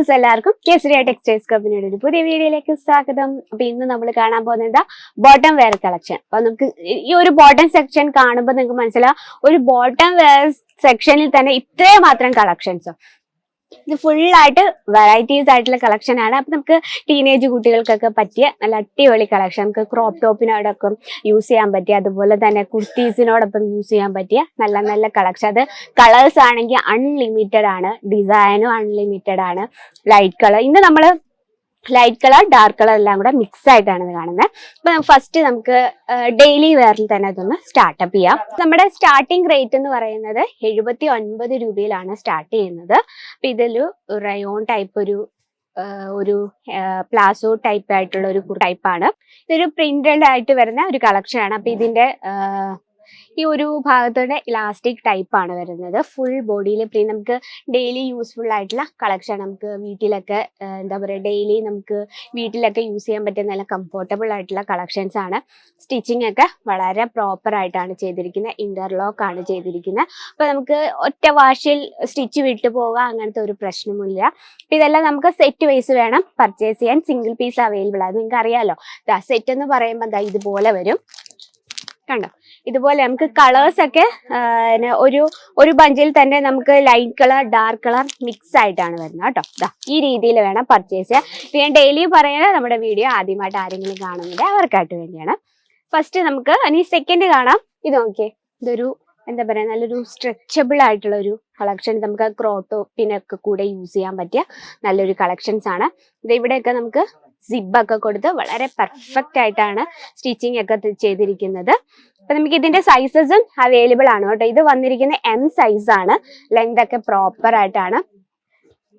Viewers എല്ലാവർക്കും Kesariya textiles കമ്പനിയുടെ ഒരു പുതിയ വീഡിയോയിലേക്ക് സ്വാഗതം. അപ്പൊ ഇന്ന് നമ്മൾ കാണാൻ പോകുന്നത് ബോട്ടം വെയർ കളക്ഷൻ അപ്പൊ നമുക്ക് ഈ ഒരു ബോട്ടം സെക്ഷൻ കാണുമ്പോൾ നിങ്ങൾക്ക് മനസ്സിലാവും. ഒരു ബോട്ടം വെയർ സെക്ഷനിൽ തന്നെ ഇത്രയും മാത്രം കളക്ഷൻസ് ഇത് ഫുള്ളായിട്ട് വെറൈറ്റീസ് ആയിട്ടുള്ള കളക്ഷൻ ആണ്. അപ്പൊ നമുക്ക് ടീനേജ് കുട്ടികൾക്കൊക്കെ പറ്റിയ നല്ല അടിപൊളി കളക്ഷൻ നമുക്ക് ക്രോപ്പ് ടോപ്പിനോടൊപ്പം യൂസ് ചെയ്യാൻ പറ്റിയ അതുപോലെ തന്നെ കുർത്തീസിനോടൊപ്പം യൂസ് ചെയ്യാൻ പറ്റിയ നല്ല നല്ല കളക്ഷൻ അത് കളേഴ്സ് ആണെങ്കിൽ അൺലിമിറ്റഡ് ആണ്. ഡിസൈനും അൺലിമിറ്റഡ് ആണ്. ലൈറ്റ് കളർ ഇന്ന് നമ്മൾ ലൈറ്റ് കളർ ഡാർക്ക് കളർ എല്ലാം കൂടെ മിക്സ് ആയിട്ടാണ് ഇത് കാണുന്നത് അപ്പൊ ഫസ്റ്റ് നമുക്ക് ഡെയിലി വെയറിൽ തന്നെ അതൊന്ന് സ്റ്റാർട്ടപ്പ് ചെയ്യാം. നമ്മുടെ സ്റ്റാർട്ടിംഗ് റേറ്റ് എന്ന് പറയുന്നത് എഴുപത്തി ഒൻപത് രൂപയിലാണ് സ്റ്റാർട്ട് ചെയ്യുന്നത്. അപ്പൊ ഇതിലൊരു റയോൺ ടൈപ്പ് ഒരു ഒരു പ്ലാസോ ടൈപ്പ് ആയിട്ടുള്ള ഒരു ടൈപ്പാണ് ഇതൊരു പ്രിന്റഡ് ആയിട്ട് വരുന്ന ഒരു കളക്ഷൻ ആണ്. അപ്പൊ ഇതിന്റെ ഈ ഒരു ഭാഗത്തോടെ ഇലാസ്റ്റിക് ടൈപ്പ് ആണ് വരുന്നത്. ഫുൾ ബോഡിയിൽ പിന്നെ നമുക്ക് ഡെയിലി യൂസ്ഫുൾ ആയിട്ടുള്ള കളക്ഷൻ നമുക്ക് വീട്ടിലൊക്കെ എന്താ പറയുക ഡെയിലി നമുക്ക് വീട്ടിലൊക്കെ യൂസ് ചെയ്യാൻ പറ്റുന്ന നല്ല കംഫർട്ടബിൾ ആയിട്ടുള്ള കളക്ഷൻസ് ആണ്. സ്റ്റിച്ചിങ് ഒക്കെ വളരെ പ്രോപ്പർ ആയിട്ടാണ് ചെയ്തിരിക്കുന്നത്. ഇന്റർലോക്ക് ആണ് ചെയ്തിരിക്കുന്നത്. അപ്പൊ നമുക്ക് ഒറ്റ വാഷിൽ സ്റ്റിച്ച് വിട്ടു പോകാം അങ്ങനത്തെ ഒരു പ്രശ്നമില്ല ഇതെല്ലാം നമുക്ക് സെറ്റ് വൈസ് വേണം പർച്ചേസ് ചെയ്യാൻ. സിംഗിൾ പീസ് അവൈലബിൾ ആണ് നിങ്ങൾക്ക് അറിയാലോ സെറ്റ് എന്ന് പറയുമ്പോൾ ഇതുപോലെ വരും. കണ്ടോ? ഇതുപോലെ നമുക്ക് കളേഴ്സ് ഒക്കെ ഒരു ഒരു ബഞ്ചിൽ തന്നെ നമുക്ക് light colour dark colour mix ആയിട്ടാണ് വരുന്നത് കേട്ടോ. ഈ രീതിയിൽ വേണം പർച്ചേസ് ചെയ്യാൻ. ഞാൻ ഡെയിലി പറയുന്നത് നമ്മുടെ വീഡിയോ ആദ്യമായിട്ട് ആരെങ്കിലും കാണുന്നില്ല അവർക്കായിട്ട് വേണ്ടിയാണ്. ഫസ്റ്റ് നമുക്ക് ഇനി സെക്കൻഡ് കാണാം. ഇത് നോക്കിയേ ഇതൊരു എന്താ പറയാ നല്ലൊരു സ്ട്രെച്ചബിൾ ആയിട്ടുള്ള ഒരു കളക്ഷൻ നമുക്ക് ക്രോട്ടോ പിന്നൊക്കെ കൂടെ യൂസ് ചെയ്യാൻ പറ്റിയ നല്ലൊരു കളക്ഷൻസ് ആണ്. ഇത് ഇവിടെയൊക്കെ നമുക്ക് സിബ് ഒക്കെ കൊടുത്ത് വളരെ പെർഫെക്റ്റ് ആയിട്ടാണ് സ്റ്റിച്ചിങ് ഒക്കെ ചെയ്തിരിക്കുന്നത്. അപ്പൊ നമുക്ക് ഇതിന്റെ സൈസസും അവൈലബിൾ ആണ് കേട്ടോ. ഇത് വന്നിരിക്കുന്ന എം സൈസ് ആണ്. ലെങ്ത് ഒക്കെ പ്രോപ്പർ ആയിട്ടാണ്.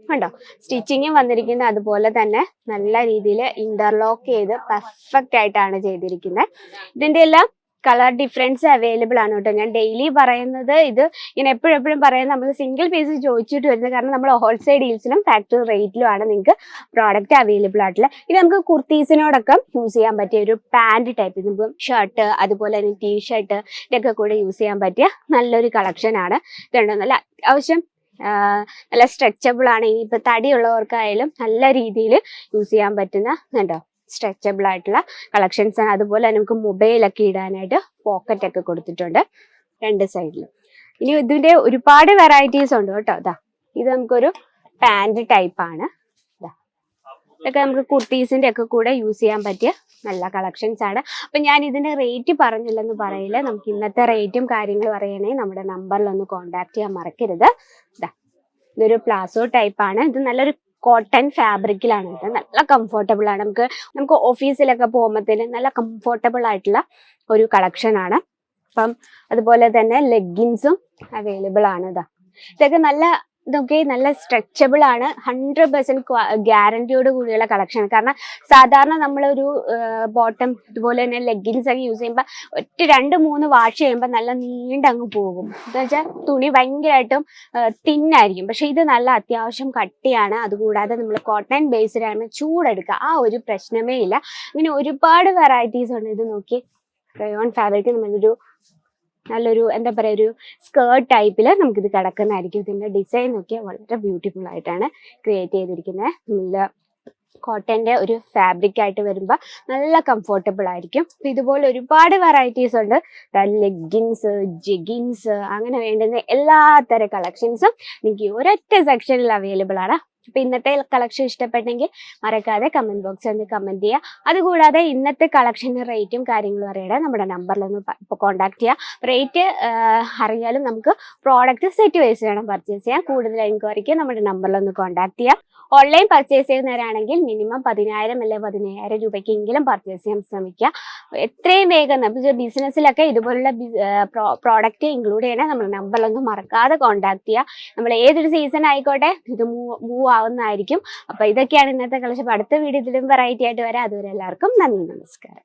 കണ്ടോ? സ്റ്റിച്ചിങ്ങും വന്നിരിക്കുന്നത് അതുപോലെ തന്നെ നല്ല രീതിയിൽ ഇന്റർലോക്ക് ചെയ്ത് പെർഫെക്റ്റ് ആയിട്ടാണ് ചെയ്തിരിക്കുന്നത്. ഇതിന്റെ എല്ലാം കളർ ഡിഫറൻസ് അവൈലബിൾ ആണ് കേട്ടോ. ഞാൻ ഡെയിലി പറയുന്നത് ഇത് ഞാൻ എപ്പോഴെപ്പോഴും എപ്പോഴും പറയുന്നത് നമ്മൾ സിംഗിൾ പീസ് ചോദിച്ചിട്ട് വരുന്നത് കാരണം നമ്മൾ ഹോൾസെയിൽ ഡീൽസിലും ഫാക്ടറി റേറ്റിലും ആണ് നിങ്ങൾക്ക് പ്രോഡക്റ്റ് അവൈലബിൾ ആയിട്ടുള്ള. ഇത് നമുക്ക് കുർത്തീസിനോടൊക്കെ യൂസ് ചെയ്യാൻ പറ്റിയ ഒരു പാന്റ് ടൈപ്പ് ഇതിപ്പം ഷർട്ട് അതുപോലെ തന്നെ ടീഷർട്ട് ഇതൊക്കെ കൂടെ യൂസ് ചെയ്യാൻ പറ്റിയ നല്ലൊരു കളക്ഷൻ ആണ്. ഇതുണ്ടോ നല്ല അത്യാവശ്യം നല്ല സ്ട്രെച്ചബിൾ ആണ്. ഇനിയിപ്പോൾ തടിയുള്ളവർക്കായാലും നല്ല രീതിയിൽ യൂസ് ചെയ്യാൻ പറ്റുന്ന കണ്ടോ സ്ട്രെച്ചബിൾ ആയിട്ടുള്ള കളക്ഷൻസ് ആണ്. അതുപോലെ നമുക്ക് മൊബൈലൊക്കെ ഇടാനായിട്ട് പോക്കറ്റ് ഒക്കെ കൊടുത്തിട്ടുണ്ട് രണ്ട് സൈഡിലും ഇനി ഇതിന്റെ ഒരുപാട് വെറൈറ്റീസ് ഉണ്ട് കേട്ടോ. അതാ ഇത് നമുക്കൊരു പാന്റ് ടൈപ്പ് ആണ്. ഇതൊക്കെ നമുക്ക് കുർത്തീസിന്റെ ഒക്കെ കൂടെ യൂസ് ചെയ്യാൻ പറ്റിയ നല്ല കളക്ഷൻസ് ആണ്. അപ്പൊ ഞാൻ ഇതിന്റെ റേറ്റ് പറഞ്ഞില്ലെന്ന് പറയില്ല. നമുക്ക് ഇന്നത്തെ റേറ്റും കാര്യങ്ങളും അറിയണേ നമ്മുടെ നമ്പറിൽ ഒന്ന് കോൺടാക്ട് ചെയ്യാൻ മറക്കരുത്. ഇതൊരു പ്ലാസോ ടൈപ്പ് ആണ്. ഇത് നല്ലൊരു കോട്ടൺ ഫാബ്രിക്കിലാണ് ഇത്. നല്ല കംഫർട്ടബിൾ ആണ്. നമുക്ക് നമുക്ക് ഓഫീസിലൊക്കെ പോകുമ്പോഴത്തേന് നല്ല കംഫർട്ടബിൾ ആയിട്ടുള്ള ഒരു കളക്ഷൻ ആണ്. അപ്പം അതുപോലെ തന്നെ ലെഗിൻസും അവൈലബിൾ ആണ് ഇതാ ഇതൊക്കെ നല്ല ഇതൊക്കെ നല്ല സ്ട്രെച്ചബിൾ ആണ്. ഹൺഡ്രഡ് പെർസെന്റ് ഗ്യാരണ്ടിയോട് കൂടിയുള്ള കളക്ഷൻ കാരണം സാധാരണ നമ്മളൊരു ബോട്ടം ഇതുപോലെ തന്നെ ലെഗിൻസ് ഒക്കെ യൂസ് ചെയ്യുമ്പോൾ ഒറ്റ രണ്ട് മൂന്ന് വാഷ് ചെയ്യുമ്പോൾ നല്ല നീണ്ടങ്ങ് പോകും. എന്ന് വെച്ചാൽ തുണി ഭയങ്കരമായിട്ടും തിന്നായിരിക്കും പക്ഷെ ഇത് നല്ല അത്യാവശ്യം കട്ടിയാണ്. അതുകൂടാതെ നമ്മൾ കോട്ടൺ ബേസ്ഡ് ആണ് ചൂടെടുക്കുക. ആ ഒരു പ്രശ്നമേ ഇല്ല. അങ്ങനെ ഒരുപാട് വെറൈറ്റീസ് ഉണ്ട് ഇത് നോക്കി. റയോൺ ഫാബ്രിക് നമ്മളൊരു നല്ലൊരു എന്താ പറയുക ഒരു സ്കേർട്ട് ടൈപ്പിൽ നമുക്കിത് കിടക്കുന്നതായിരിക്കും. ഇതിന്റെ ഡിസൈൻ ഒക്കെ വളരെ ബ്യൂട്ടിഫുൾ ആയിട്ടാണ് ക്രിയേറ്റ് ചെയ്തിരിക്കുന്നത്. നല്ല കോട്ടന്റെ ഒരു ഫാബ്രിക് ആയിട്ട് വരുമ്പോൾ നല്ല കംഫോർട്ടബിൾ ആയിരിക്കും. അപ്പം ഇതുപോലെ ഒരുപാട് വെറൈറ്റീസ് ഉണ്ട്. ലെഗിൻസ് ജെഗിൻസ് അങ്ങനെ വേണ്ടുന്ന എല്ലാ തരം കളക്ഷൻസും എനിക്ക് ഒരൊറ്റ സെക്ഷനിൽ അവൈലബിൾ ആണ്. അപ്പൊ ഇന്നത്തെ കളക്ഷൻ ഇഷ്ടപ്പെട്ടെങ്കിൽ മറക്കാതെ കമന്റ് ബോക്സിൽ ഒന്ന് കമന്റ് ചെയ്യുക. അതുകൂടാതെ ഇന്നത്തെ കളക്ഷന്റെ റേറ്റും കാര്യങ്ങളും അറിയാതെ നമ്മുടെ നമ്പറിലൊന്ന് കോൺടാക്ട് ചെയ്യുക. റേറ്റ് അറിയാലും നമുക്ക് പ്രോഡക്റ്റ് സെറ്റ് വൈസ് വേണം പർച്ചേസ് ചെയ്യാൻ. കൂടുതൽ എൻക്വയറിക്ക് നമ്മുടെ നമ്പറിലൊന്ന് കോൺടാക്ട് ചെയ്യാം ഓൺലൈൻ പർച്ചേസ് ചെയ്യുന്നവരാണെങ്കിൽ മിനിമം പതിനായിരം അല്ലെ പതിനയ്യായിരം രൂപയ്ക്കെങ്കിലും പർച്ചേസ് ചെയ്യാൻ ശ്രമിക്കുക. എത്രയും വേഗം ബിസിനസ്സിലൊക്കെ ഇതുപോലുള്ള പ്രോഡക്റ്റ് ഇൻക്ലൂഡ് ചെയ്യണേ നമ്മൾ നമ്പറിലൊന്നും മറക്കാതെ കോൺടാക്ട് ചെയ്യുക. നമ്മൾ ഏതൊരു സീസൺ ആയിക്കോട്ടെ ഇത് മൂവ് ആവുന്നതായിരിക്കും. അപ്പൊ ഇതൊക്കെയാണ് ഇന്നത്തെ കളക്ഷൻ അടുത്ത വീഡിയോ ഇതിലും വെറൈറ്റി ആയിട്ട് വരാം. അതുവരെ എല്ലാവർക്കും നന്ദി നമസ്കാരം.